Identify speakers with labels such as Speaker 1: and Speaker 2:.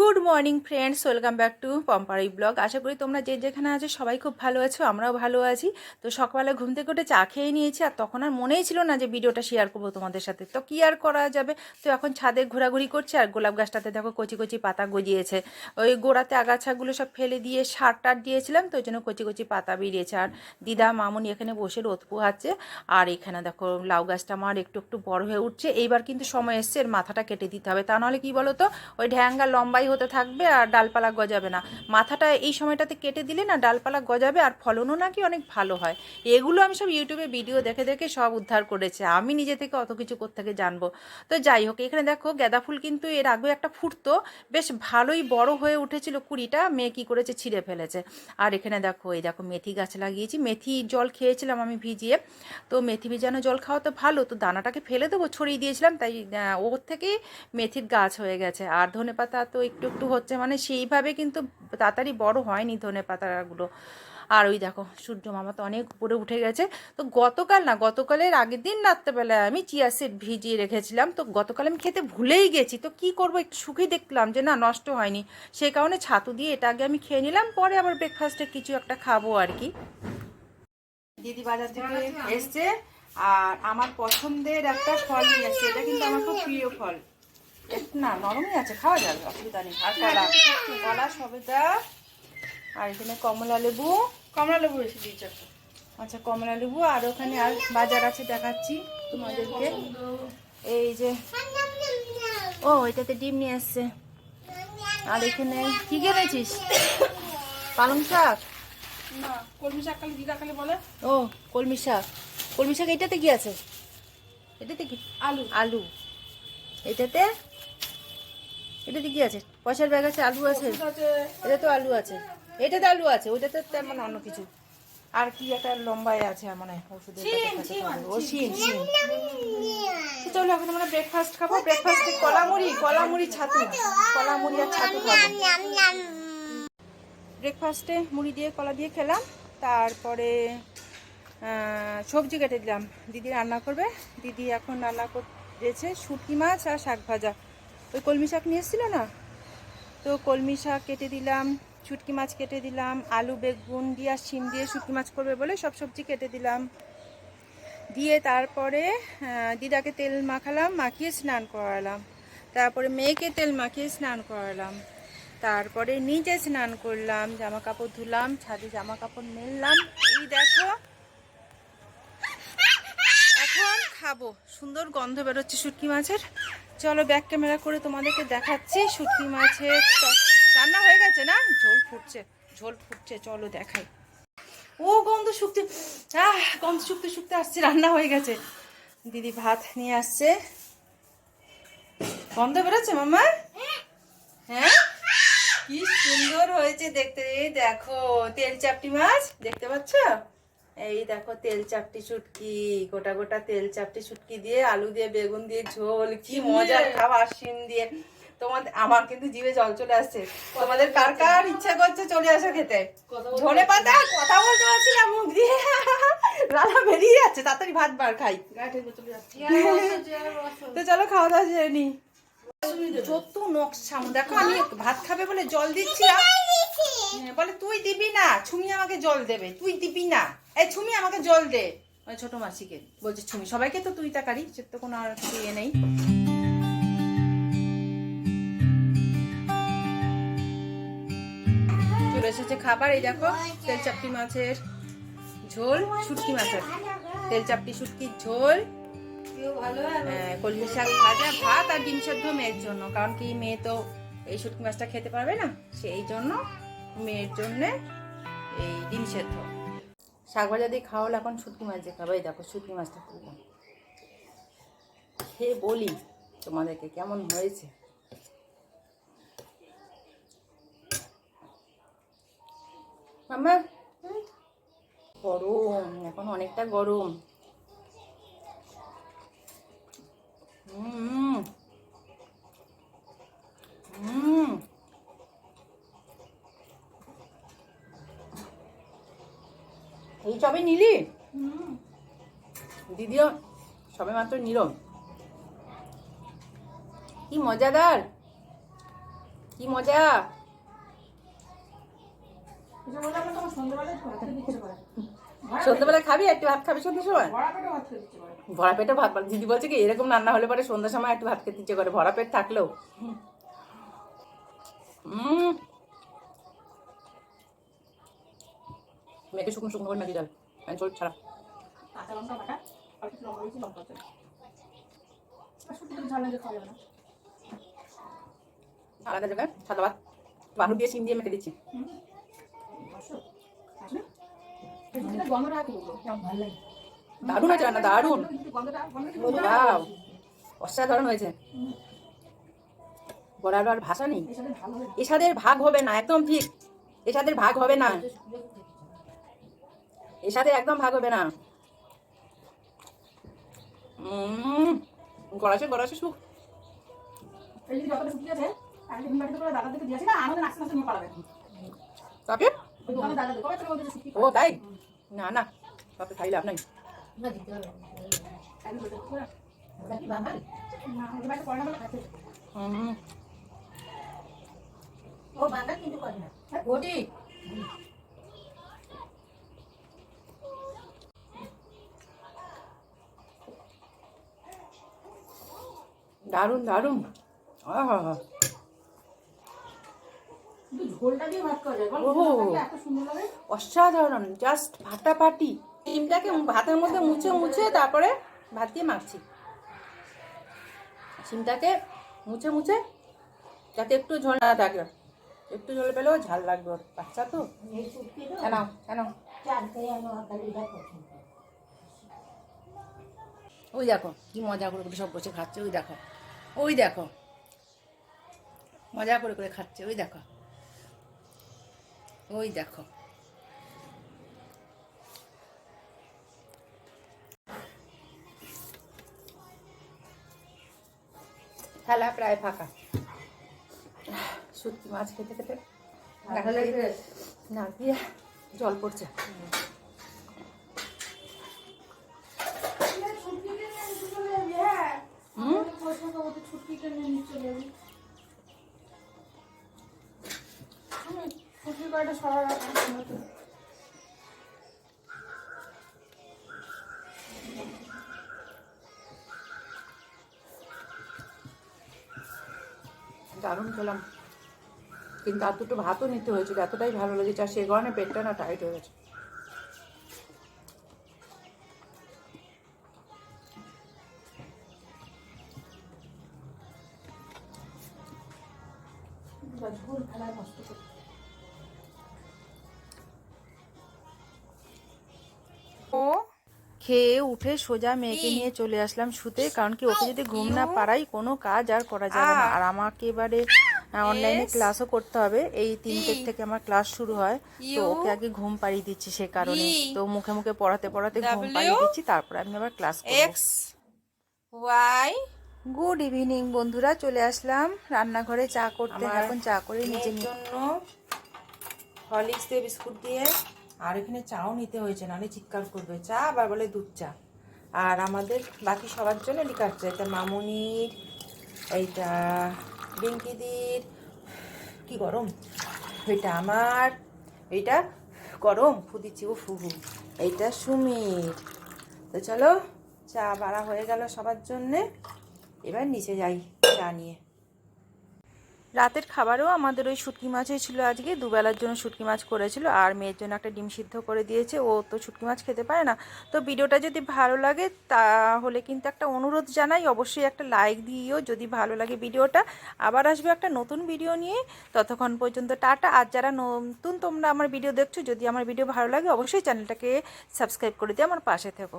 Speaker 1: Good morning friends welcome back to Pompari blog আশা করি তোমরা যে যেখানে আছো সবাই খুব ভালো আছো, আমরাও ভালো আছি। তো সকালে ঘুম থেকে উঠে চা খেয়ে নিয়েছি, আর তখন আর মনেই ছিল না যে ভিডিওটা শেয়ার করব তোমাদের সাথে। তো কী আর করা যাবে? তো এখন ছাদে ঘোরাঘুরি করছে, আর গোলাপ গাছটাতে দেখো কচি কচি পাতা গজিয়েছে। ওই গোড়াতে আগাছাগুলো সব ফেলে দিয়ে সার টার দিয়েছিলাম, তো ওই জন্য কচি কচি পাতা বেরিয়েছে। আর দিদা, মামুনি এখানে বসে রোদ পোহাচ্ছে, আর এখানে দেখো লাউ গাছটা আমার একটু একটু বড় হয়ে উঠছে। এইবার কিন্তু সময় এসছে, এর মাথাটা কেটে দিতে হবে। তা নাহলে কি বলো তো ওই ঢ্যাঙ্গা লম্বাই হতে থাকবে আর ডালপালা গজাবে না। মাথাটা এই সময়টাতে কেটে দিলে না ডালপালা গজাবে আর ফলনও নাকি অনেক ভালো হয়। এগুলো আমি সব ইউটিউবে ভিডিও দেখে দেখে সব উদ্ধার করেছে। আমি নিজে থেকে অত কিছু থেকে জানব? তো যাই হোক, এখানে দেখো গাঁদা ফুল কিন্তু এর আগেও একটা ফুটতো। বেশ ভালোই বড় হয়ে উঠেছিল কুড়িটা। মেয়ে কী করেছে? ছিঁড়ে ফেলেছে। আর এখানে দেখো, এই দেখো মেথি গাছ লাগিয়েছি। মেথি জল খেয়েছিলাম আমি ভিজিয়ে। তো মেথি ভিজানো জল খাওয়া তো ভালো। তো দানাটাকে ফেলে দেবো, ছড়িয়ে দিয়েছিলাম। তাই ওর থেকেই মেথির গাছ হয়ে গেছে। আর ধনে পাতা তো একটু একটু হচ্ছে। মানে সেইভাবে কিন্তু তাড়াতাড়ি বড় হয়নি ধনে পাতাগুলো। আর ওই দেখো, সূর্য মামা তো অনেক উপরে উঠে গেছে। তো গতকাল না, গতকালের আগের দিন রাত্রেবেলায় আমি চিয়া সিড ভিজিয়ে রেখেছিলাম। তো গতকাল আমি খেতে ভুলেই গেছি। তো কি করব? একটু সুখেই দেখলাম যে না, নষ্ট হয়নি। সেই কারণে ছাতু দিয়ে এটা আগে আমি খেয়ে নিলাম, পরে আবার ব্রেকফাস্টে কিছু একটা খাব আর কি। দিদি বাজার থেকে এসছে, আর আমার পছন্দের একটা ফল নিয়ে এসছে এটা কিন্তু আমার খুব প্রিয় ফল। না নরমই আছে খাওয়া যাবে অসুবিধা নেই। আর কলা কলা সবেদা আর এখানে কমলা লেবু।
Speaker 2: কমলা লেবু এসে দিয়েছে
Speaker 1: আচ্ছা কমলা লেবু আর ওখানে আর বাজার আছে দেখাচ্ছি তোমাদেরকে। এই যে ও এটাতে ডিম নিয়ে আসছে। আর এখানে কি কিনেছিস? পালং শাক?
Speaker 2: না কলমি শাক খালি দিদা খালি বলে।
Speaker 1: ও কলমি শাক। কলমি শাক এটাতে কি আছে? এটাতে কি?
Speaker 2: আলু।
Speaker 1: আলু। এটাতে এটাতে কি আছে? পয়সার ব্যাগ আছে আলু আছে। এটা তো আলু আছে। এটাতে আলু আছে ওইটাতে তেমন অন্য কিছু। আর কি একটা লম্বাই আছে মনে ওষুধের তো। ও শিম তো চলো এখন আমরা ব্রেকফাস্ট খাব। ব্রেকফাস্টে কলামুড়ি কলামুড়ি ছাতু। কলামুড়ি আর ছাতু খাব। ব্রেকফাস্টে মুড়ি দিয়ে কলা দিয়ে খেলাম। তারপরে সবজি কেটে দিলাম। দিদি রান্না করবে। দিদি এখন রান্না করেছে শুটকি মাছ আর শাক ভাজা। ওই কলমি শাক নিয়ে এসেছিল না? তো কলমি শাক কেটে দিলাম, শুটকি মাছ কেটে দিলাম, আলু, বেগুন দিয়ে আর শিম দিয়ে শুটকি মাছ করবে বলে সব সবজি কেটে দিলাম। দিয়ে তারপরে দিদাকে তেল মাখালাম, মাখিয়ে স্নান করালাম। তারপরে মেয়েকে তেল মাখিয়ে স্নান করালাম। তারপরে নিজে স্নান করলাম, জামা কাপড় ধুলাম, ছাদে জামা কাপড় মেললাম। এই দেখো এখন খাব। সুন্দর গন্ধ বেরোচ্ছে শুটকি মাছের। চলো ব্যাক ক্যামেরা করে তোমাদেরকে দেখাচ্ছি শুটকি মাছের রান্না হয়ে গেছে না? ঝোল ফুটছে ঝোল ফুটছে, চলো দেখাই। ও, গন্ধ শুকতে, আহ, গন্ধ শুকতে শুকতে আসছে, রান্না হয়ে গেছে। দিদি ভাত নিয়ে আসছে। গন্ধ বেরোচ্ছে মামা হ্যাঁ? কি সুন্দর হয়েছে দেখতে। দেখো, তেল চাপটি মাছ, দেখতে পাচ্ছ? এই দেখো তেল চাপটি শুটকি গোটা গোটা তেল চাপটি শুটকি দিয়ে আলু দিয়ে বেগুন দিয়ে ঝোল কি মজার খাবার শিম দিয়ে। তোমাদের আমার কিন্তু জিভে জল চলে আসছে। তোমাদের কার কার ইচ্ছা করছে চলে আসো খেতে? ধনে পাতা কথা বলতে পারছি না মুখ দিয়ে। রান্না বেরিয়ে যাচ্ছে তাড়াতাড়ি ভাত বার খাই। তো চলো খাওয়া দাওয়া সেরে যত নকশা দেখো আমি ভাত খাবে বলে জল দিচ্ছিলাম হ্যাঁ, বলে তুই দিবি না ছুমি আমাকে জল দেবে তুই দিবি না। এই ছুমি আমাকে জল দে। ছোট মাসিকে বলছে ছুমি সবাইকে তো তুই তাকারি সে তো কোনো আর কিছু ইয়ে নেই। চলে এসেছে খাবার এই দেখো তেল চাপটি মাছের ঝোল শুটকি মাছের। তেল চাপটি শুটকির ঝোল কলমি শাক ভাজা, ভাত আর ডিম সেদ্ধ মেয়ের জন্য। কারণ কি মেয়ে তো এই শুটকি মাছটা খেতে পারবে না, সেই জন্য মেয়ের জন্য এই ডিম সেদ্ধ। শাক ভাজা দিয়ে খাওয়ালে এখন শুটকি মাছ দিয়ে খাব। দেখো, শুটকি মাছটা করলাম খেয়ে বলি তোমাদেরকে কেমন হয়েছে। মামা, গরম, এখন অনেকটা গরম হুম হুম এই সবে নিলি? দিদিও সবে মাত্র নিল। কি মজাদার। কি মজা।
Speaker 2: এটা বলে আমার তোমার সন্ধ্যাবেলায়
Speaker 1: খাবি একটু ভাত খাবি সন্ধ্যার সময়?
Speaker 2: ভরা পেটে ভাত
Speaker 1: দিদি বলছে কি এরকম রান্না হলে পরে সন্ধ্যার সময় একটু ভাত খেতে ইচ্ছে করে। ভরা পেট থাকলেও। মেয়েকে শুকনো শুকনো করে ডাল আমি চল ছাড়া।
Speaker 2: কাঁচা লঙ্কা বাটা আর লঙ্কা লঙ্কা
Speaker 1: আলাদা জায়গায় সাদা ভাত। বালু দিয়ে সিম দিয়ে মেখে দিচ্ছি
Speaker 2: বসো আসলে এটা গন্ধটা কি বলব ভালো লাগে
Speaker 1: দারুণ হয়েছে রান্না দারুণ। অসাধারণ হয়েছে। বলার আর ভাষা নেই। এসাদের ভাগ হবে না একদম ঠিক। এসাদের ভাগ হবে না। এসাদের একদম ভাগ হবে না। গড়াছে গড়াছে সুখ
Speaker 2: তাকে টিফিন বাড়িতে করে দাদা দিকে দিয়েছি না আমাদের নাচতে নাচতে নিয়ে পালাবে
Speaker 1: তাকে
Speaker 2: ওই দোকানে দাদা দেবে কবে থেকে ওদের শুকিয়ে
Speaker 1: ও তাই না না তাকে খাই লাভ নাই
Speaker 2: আমি বলতে করে না ওদের বাড়িতে করে না বলে খাচ্ছে
Speaker 1: উম,
Speaker 2: ও বান্দা কিন্তু করে না ওটি
Speaker 1: দারুণ দারুণ আহা অসাধারণ জাস্ট ফাটাফাটি ডিমটাকে ভাতের মধ্যে মুছে মুছে তারপরে ভাত দিয়ে মাখছি। সিমটাকে মুছে মুছে যাতে একটু ঝোল না থাকে। একটু ঝোল পেলেও ঝাল লাগবে ওর বাচ্চা তো। কেন কেন ওই দেখো কি মজা করে করে সব বসে খাচ্ছে ওই দেখো। ওই দেখো। মজা করে করে খাচ্ছে ওই দেখো। ওই দেখো। থালা প্রায় ফাঁকা। শুটকি মাছ খেতে খেতে না দিয়ে জল পড়ছে। হুম?
Speaker 2: কয়টা
Speaker 1: দারুণ খেলাম। কিন্তু আর দুটো ভাতও নিতে হয়েছিল, এতটাই ভালো লেগেছে, আর সেই কারণে পেটটা না টাইট হয়ে গেছে।
Speaker 2: ফেলায় নষ্ট করে
Speaker 1: খেয়ে উঠে সোজা মেয়েকে নিয়ে চলে আসলাম শুতে কারণ কি ওকে যদি ঘুম না পারাই কোনো কাজ আর করা যাবে না। আর আমাকে এবারে অনলাইনে ক্লাসও করতে হবে। এই তিনটের থেকে আমার ক্লাস শুরু হয়। তো ওকে আগে ঘুম পাড়িয়ে দিচ্ছি সে কারণে। তো মুখে মুখে পড়াতে পড়াতে ঘুম পাড়িয়ে দিচ্ছি তারপরে আমি আবার ক্লাস করব।
Speaker 3: এক্স ওয়াই
Speaker 1: গুড ইভিনিং বন্ধুরা। চলে আসলাম রান্নাঘরে চা করতে। এখন চা করে নিজে নিয়ে
Speaker 3: জন্য হরলিক্স দিয়ে বিস্কুট দিয়ে
Speaker 1: আর এখানে চাও নিতে হয়েছে নাহলে চিৎকার করবে। চা, আবার বলে দুধ চা। আর আমাদের বাকি সবার জন্য লিকার চা, এটা মামুনির, এইটা বিঙ্কিদির কি গরম? এটা আমার এইটা গরম, ফুদিচ্ছি ও ফুহু এইটা সুমির। তো চলো, চা বাড়া হয়ে গেল সবার জন্যে। এবার নিচে যাই চা নিয়ে। রাতের খাবারও আমাদের ওই শুটকি মাছই ছিল আজকে। দুবেলার জন্য শুটকি মাছ করেছিল আর মেয়ের জন্য একটা ডিম সিদ্ধ করে দিয়েছে। ও তো শুটকি মাছ খেতে পারে না। তো ভিডিওটা যদি ভালো লাগে তাহলে কিন্তু একটা অনুরোধ জানাই। অবশ্যই একটা লাইক দিও। যদি ভালো লাগে ভিডিওটা, আবার আসবে একটা নতুন ভিডিও নিয়ে। ততক্ষণ পর্যন্ত টাটা। আর যারা নতুন তোমরা আমার ভিডিও দেখছ, যদি আমার ভিডিও ভালো লাগে, অবশ্যই চ্যানেলটাকে সাবস্ক্রাইব করে দিয়ে আমার পাশে থেকো।